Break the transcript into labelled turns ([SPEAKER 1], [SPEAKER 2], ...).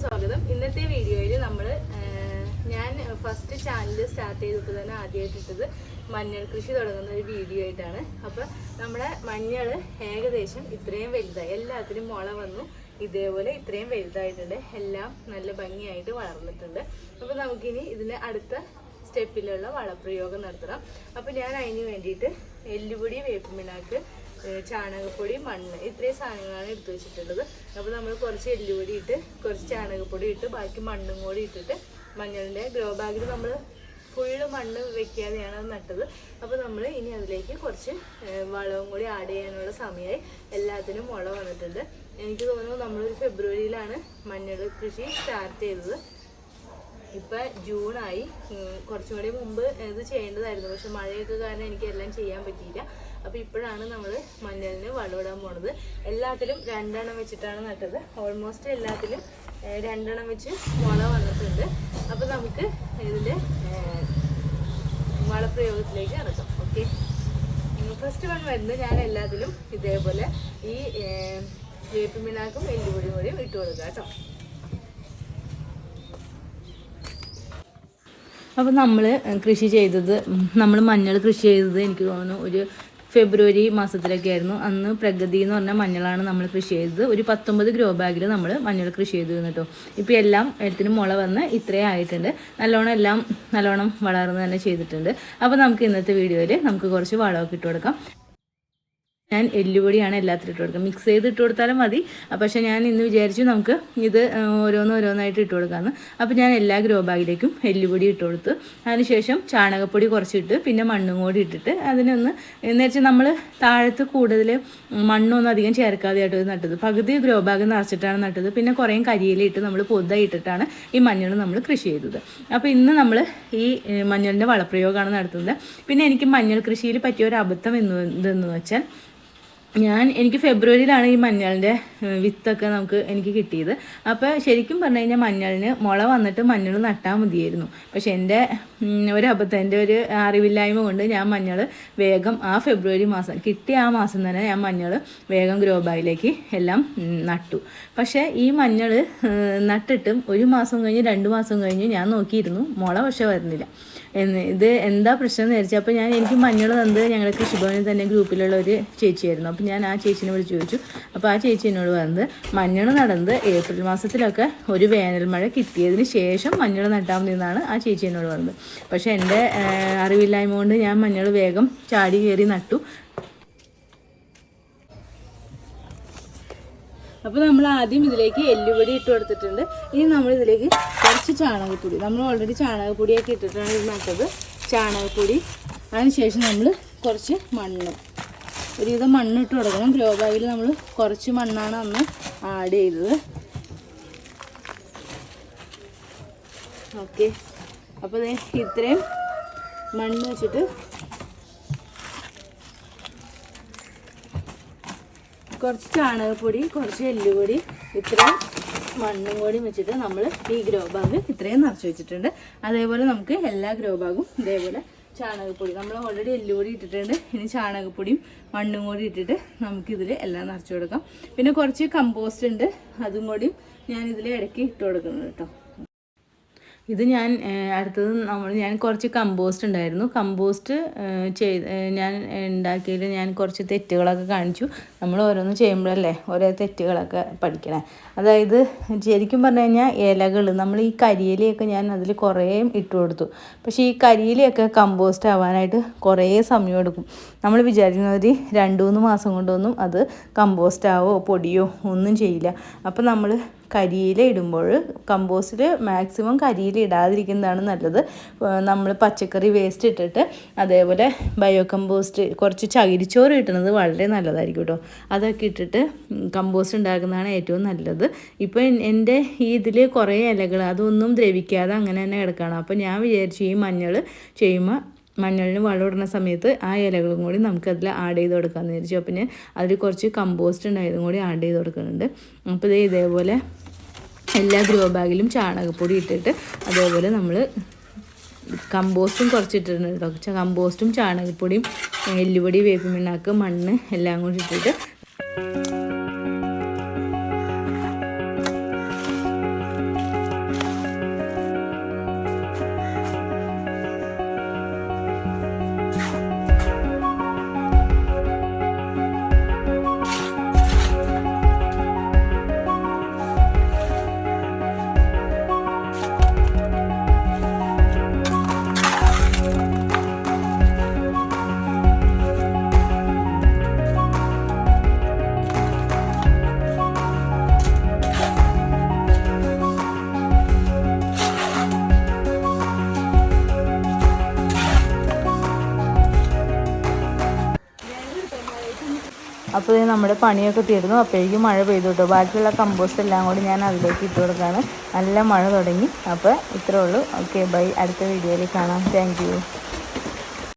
[SPEAKER 1] സ്വാഗതം. ഇന്നത്തെ വീഡിയോയിൽ നമ്മൾ ഞാൻ ഫസ്റ്റ് ചാനൽ സ്റ്റാർട്ട് ചെയ്തപ്പോൾ തന്നെ ആദ്യമായിട്ട് ഇട്ടത് മഞ്ഞൾ കൃഷി തുടങ്ങുന്ന ഒരു വീഡിയോ ആയിട്ടാണ്. അപ്പം നമ്മുടെ മഞ്ഞൾ ഏകദേശം ഇത്രയും വലുതായി. എല്ലാത്തിനും മുള വന്നു. ഇതേപോലെ ഇത്രയും വലുതായിട്ടുണ്ട്. എല്ലാം നല്ല ഭംഗിയായിട്ട് വളർന്നിട്ടുണ്ട്. അപ്പം നമുക്കിനി ഇതിന് അടുത്ത സ്റ്റെപ്പിലുള്ള വളപ്രയോഗം നടത്തണം. അപ്പം ഞാൻ അതിന് വേണ്ടിയിട്ട് എല്ലുപൊടി വേപ്പിമിണാക്ക് ചാണകപ്പൊടി മണ്ണ് ഇത്രയും സാധനങ്ങളാണ് എടുത്തു വെച്ചിട്ടുള്ളത്. അപ്പോൾ നമ്മൾ കുറച്ച് എല്ലുപൊടി ഇട്ട് കുറച്ച് ചാണകപ്പൊടി ഇട്ട് ബാക്കി മണ്ണും കൂടി ഇട്ടിട്ട് മഞ്ഞളിന്റെ ഗ്രോ ബാഗിൽ നമ്മൾ ഫുള്ള് മണ്ണ് വെക്കാതെയാണ് അത് നട്ടത്. അപ്പോൾ നമ്മൾ ഇനി അതിലേക്ക് കുറച്ച് വളവും കൂടി ആഡ് ചെയ്യാനുള്ള സമയമായി. എല്ലാത്തിനും മുള വന്നിട്ടുണ്ട്. എനിക്ക് തോന്നുന്നു നമ്മളൊരു ഫെബ്രുവരിയിലാണ് മഞ്ഞൾ കൃഷി സ്റ്റാർട്ട് ചെയ്തത്. ഇപ്പം ജൂണായി. കുറച്ചും കൂടി മുമ്പ് ഇത് ചെയ്യേണ്ടതായിരുന്നു. പക്ഷെ മഴയൊക്കെ കാരണം എനിക്കെല്ലാം ചെയ്യാൻ പറ്റിയില്ല. അപ്പൊ ഇപ്പോഴാണ് നമ്മൾ മഞ്ഞളിന് വളമിടാൻ പോണത്. എല്ലാത്തിലും രണ്ടെണ്ണം വെച്ചിട്ടാണ് നട്ടത്. ഓൾമോസ്റ്റ് എല്ലാത്തിലും രണ്ടെണ്ണം വെച്ച് മുള വന്നിട്ടുണ്ട്. അപ്പൊ നമുക്ക് ഇതിന്റെ ഏഹ്, വളപ്രയോഗത്തിലേക്ക് ഇറക്കാം ഓക്കെ ഫസ്റ്റ് വൺ വരുന്നത് ഞാൻ എല്ലാത്തിലും ഇതേപോലെ ഈ വേപ്പിമിനാക്കും എല്ലുപൊടിയും കൂടിയും ഇട്ട് കൊടുക്കാം കേട്ടോ. അപ്പോൾ നമ്മൾ കൃഷി ചെയ്തത് നമ്മൾ മഞ്ഞൾ കൃഷി ചെയ്തത് എനിക്ക് തോന്നുന്നു ഒരു ഫെബ്രുവരി മാസത്തിലൊക്കെ ആയിരുന്നു അന്ന് പ്രഗതി എന്ന് പറഞ്ഞ മഞ്ഞളാണ് നമ്മൾ കൃഷി ചെയ്തത്. ഒരു പത്തൊമ്പത് ഗ്രോ ബാഗിൽ നമ്മൾ മഞ്ഞൾ കൃഷി ചെയ്തു കേട്ടോ. ഇപ്പോൾ എല്ലാം എല്ലാത്തിനും മുള വന്ന് ഇത്രയും ആയിട്ടുണ്ട്. നല്ലോണം എല്ലാം നല്ലോണം വളർന്ന് തന്നെ ചെയ്തിട്ടുണ്ട്. അപ്പോൾ നമുക്ക് ഇന്നത്തെ വീഡിയോയിൽ നമുക്ക് കുറച്ച് വളമൊക്കെ ഇട്ട് കൊടുക്കാം. ഞാൻ എല്ലുപൊടിയാണ് എല്ലാത്തിലും ഇട്ട് കൊടുക്കുക മിക്സ് ചെയ്ത് ഇട്ട് കൊടുത്താലും മതി. പക്ഷെ ഞാൻ ഇന്ന് വിചാരിച്ചു നമുക്ക് ഇത് ഓരോന്ന് ഓരോന്നായിട്ട് ഇട്ട് കൊടുക്കാമെന്ന് അപ്പോൾ ഞാൻ എല്ലാ ഗ്രോ ബാഗിലേക്കും എല്ലുപൊടി ഇട്ട് കൊടുത്തു അതിനുശേഷം ചാണകപ്പൊടി കുറച്ചിട്ട് പിന്നെ മണ്ണും കൂടി ഇട്ടിട്ട് അതിനൊന്ന് എന്ന് വെച്ചാൽ നമ്മൾ താഴത്ത് കൂടുതൽ മണ്ണൊന്നും അധികം ചേർക്കാതെ ആയിട്ട് നട്ടത്. പകുതി ഗ്രോ ബാഗ് നിറച്ചിട്ടാണ് നട്ടത്. പിന്നെ കുറേ കരിയിലിട്ട് നമ്മൾ പൊത ഇട്ടിട്ടാണ് ഈ മഞ്ഞൾ നമ്മൾ കൃഷി ചെയ്തത്. അപ്പോൾ ഇന്ന് നമ്മൾ ഈ മഞ്ഞളിന്റെ വളപ്രയോഗമാണ് നടത്തുന്നത്. പിന്നെ എനിക്ക് മഞ്ഞൾ കൃഷിയിൽ പറ്റിയ ഒരു അബദ്ധം എന്ന് എന്തെന്ന് വെച്ചാൽ ഞാൻ എനിക്ക് ഫെബ്രുവരിയിലാണ് ഈ മഞ്ഞളിന്റെ വിത്തൊക്കെ നമുക്ക് എനിക്ക് കിട്ടിയത്. അപ്പോൾ ശരിക്കും പറഞ്ഞു കഴിഞ്ഞാൽ മഞ്ഞളിന് മുള വന്നിട്ട് മഞ്ഞൾ നട്ടാൽ മതിയായിരുന്നു. പക്ഷെ എന്റെ ഒരു അബദ്ധം എന്റെ ഒരു അറിവില്ലായ്മ കൊണ്ട് ഞാൻ മഞ്ഞൾ വേഗം ആ ഫെബ്രുവരി മാസം കിട്ടിയ ആ മാസം തന്നെ ഞാൻ മഞ്ഞൾ വേഗം ഗ്രോ ബാഗിലേക്ക് എല്ലാം നട്ടു. പക്ഷേ ഈ മഞ്ഞൾ നട്ടിട്ടും ഒരു മാസം കഴിഞ്ഞ് രണ്ട് മാസം കഴിഞ്ഞ് ഞാൻ നോക്കിയിരുന്നു മുള പക്ഷേ വരുന്നില്ല. ഇത് എന്താ പ്രശ്നം എന്ന് വിചാരിച്ചു അപ്പോൾ ഞാൻ എനിക്ക് മഞ്ഞൾ തന്നത് ഞങ്ങളുടെ കൃഷിഭവനിൽ തന്നെ ഗ്രൂപ്പിലുള്ള ഒരു ചേച്ചിയായിരുന്നു. അപ്പോൾ ഞാൻ ആ ചേച്ചീനെ വിളിച്ച് ചോദിച്ചു. അപ്പോൾ ആ ചേച്ചി എന്നോട് പറഞ്ഞത് മഞ്ഞൾ നടന്നത് ഏപ്രിൽ മാസത്തിലൊക്കെ ഒരു വേനൽ മഴ കിട്ടിയതിന് ശേഷം മഞ്ഞൾ നട്ടാൽ എന്നാണ് ആ ചേച്ചി എന്നോട് പറഞ്ഞത്. പക്ഷേ എന്റെ അറിവില്ലായ്മ കൊണ്ട് ഞാൻ മഞ്ഞൾ വേഗം ചാടി കയറി നട്ടു. അപ്പോൾ നമ്മൾ ആദ്യം ഇതിലേക്ക് എല്ലുപൊടി ഇട്ട് കൊടുത്തിട്ടുണ്ട്. ഇനി നമ്മൾ ഇതിലേക്ക് കുറച്ച് ചാണകപ്പൊടി നമ്മൾ ഓൾറെഡി ചാണകപ്പൊടിയൊക്കെ ഇട്ടിട്ടാണ് ഇത് നട്ടത്. ചാണകപ്പൊടി അതിനുശേഷം നമ്മൾ കുറച്ച് മണ്ണ്. ഒരുവിധം മണ്ണിട്ട് കൊടുക്കണം. ഗ്രോ ബാഗിൽ നമ്മൾ കുറച്ച് മണ്ണാണ് അന്ന് ആഡ് ചെയ്തത്. ഓക്കെ. അപ്പോൾ ഇത്രയും മണ്ണ് വെച്ചിട്ട് കുറച്ച് ചാണകപ്പൊടി കുറച്ച് എല്ലുപൊടി ഇത്രയും മണ്ണും കൂടി വെച്ചിട്ട് നമ്മൾ ഈ ഗ്രോ ബാഗ് ഇത്രയും നിറച്ച് വെച്ചിട്ടുണ്ട്. അതേപോലെ നമുക്ക് എല്ലാ ഗ്രോ ബാഗും ഇതേപോലെ ചാണകപ്പൊടി. നമ്മൾ ഓൾറെഡി എല്ലുപൊടി ഇട്ടിട്ടുണ്ട്. ഇനി ചാണകപ്പൊടിയും മണ്ണും കൂടി ഇട്ടിട്ട് നമുക്കിതിൽ എല്ലാം നിറച്ച് കൊടുക്കാം. പിന്നെ കുറച്ച് കമ്പോസ്റ്റ് ഉണ്ട്. അതും കൂടി ഞാനിതിൽ ഇടയ്ക്ക് ഇട്ട് കൊടുക്കുന്നുണ്ട് കേട്ടോ. ഇത് ഞാൻ അടുത്തത് നമ്മൾ ഞാൻ കുറച്ച് കമ്പോസ്റ്റ് ഉണ്ടായിരുന്നു. കമ്പോസ്റ്റ് ചെയ്ത് ഞാൻ ഉണ്ടാക്കിയതിൽ ഞാൻ കുറച്ച് തെറ്റുകളൊക്കെ കാണിച്ചു. നമ്മൾ ഓരോന്ന് ചെയ്യുമ്പോഴല്ലേ ഓരോ തെറ്റുകളൊക്കെ പഠിക്കണേ. അതായത് ശരിക്കും പറഞ്ഞു കഴിഞ്ഞാൽ ഇലകൾ നമ്മൾ ഈ കരിയിലയൊക്കെ ഞാൻ അതിൽ കുറേ ഇട്ട് കൊടുത്തു. പക്ഷേ ഈ കരിയിലയൊക്കെ കമ്പോസ്റ്റ് ആവാനായിട്ട് കുറേ സമയം എടുക്കും. നമ്മൾ വിചാരിക്കുന്ന ഒരു രണ്ട് മൂന്ന് മാസം കൊണ്ടൊന്നും അത് കമ്പോസ്റ്റാവോ പൊടിയോ ഒന്നും ചെയ്യില്ല. അപ്പോൾ നമ്മൾ കരിയില ഇടുമ്പോൾ കമ്പോസ്റ്റിൽ മാക്സിമം കരിയില ഇടാതിരിക്കുന്നതാണ് നല്ലത്. നമ്മൾ പച്ചക്കറി വേസ്റ്റ് ഇട്ടിട്ട് അതേപോലെ ബയോ കമ്പോസ്റ്റ് കുറച്ച് ചകിരിച്ചോറ് ഇട്ടുന്നത് വളരെ നല്ലതായിരിക്കും കേട്ടോ അതൊക്കെ ഇട്ടിട്ട് കമ്പോസ്റ്റ് ഉണ്ടാക്കുന്നതാണ് ഏറ്റവും നല്ലത്. ഇപ്പോൾ എന്റെ ഈ ഇതിൽ കുറേ ഇലകൾ അതൊന്നും ദ്രവിക്കാതെ അങ്ങനെ തന്നെ കിടക്കുകയാണ് അപ്പോൾ ഞാൻ വിചാരിച്ചു ഈ മഞ്ഞൾ ചെയ്യുമ്പോൾ മഞ്ഞളിന് വളം ഇടുന്ന സമയത്ത് ആ ഇലകളും കൂടി നമുക്കതിൽ ആഡ് ചെയ്ത് കൊടുക്കാമെന്ന് വിചാരിച്ചു. അപ്പം ഞാൻ അതിൽ കുറച്ച് കമ്പോസ്റ്റ് ഉണ്ടായതും കൂടി ആഡ് ചെയ്ത് കൊടുക്കുന്നുണ്ട്. അപ്പോൾ ഇത് ഇതേപോലെ എല്ലാ ഗ്രോ ബാഗിലും ചാണകപ്പൊടി ഇട്ടിട്ട് അതേപോലെ നമ്മൾ കമ്പോസ്റ്റും കുറച്ച് ഇട്ടിട്ടുണ്ട് കേട്ടോ കമ്പോസ്റ്റും ചാണകപ്പൊടിയും എല്ലുപൊടി വേപ്പിമിണ്ണാക്ക് മണ്ണ് എല്ലാം കൂടി ഇട്ടിട്ട് അപ്പോൾ ഇത് നമ്മുടെ പണിയൊക്കെ തീർന്നു. അപ്പോഴേക്കും മഴ പെയ്തു കേട്ടോ ബാക്കിയുള്ള കമ്പോസ്റ്റ് എല്ലാം കൂടി ഞാൻ അതിലേക്ക് ഇട്ട് കൊടുക്കുകയാണ് നല്ല മഴ തുടങ്ങി. അപ്പോൾ ഇത്രേ ഉള്ളൂ. ഓക്കെ ബൈ അടുത്ത വീഡിയോയിൽ കാണാം. താങ്ക്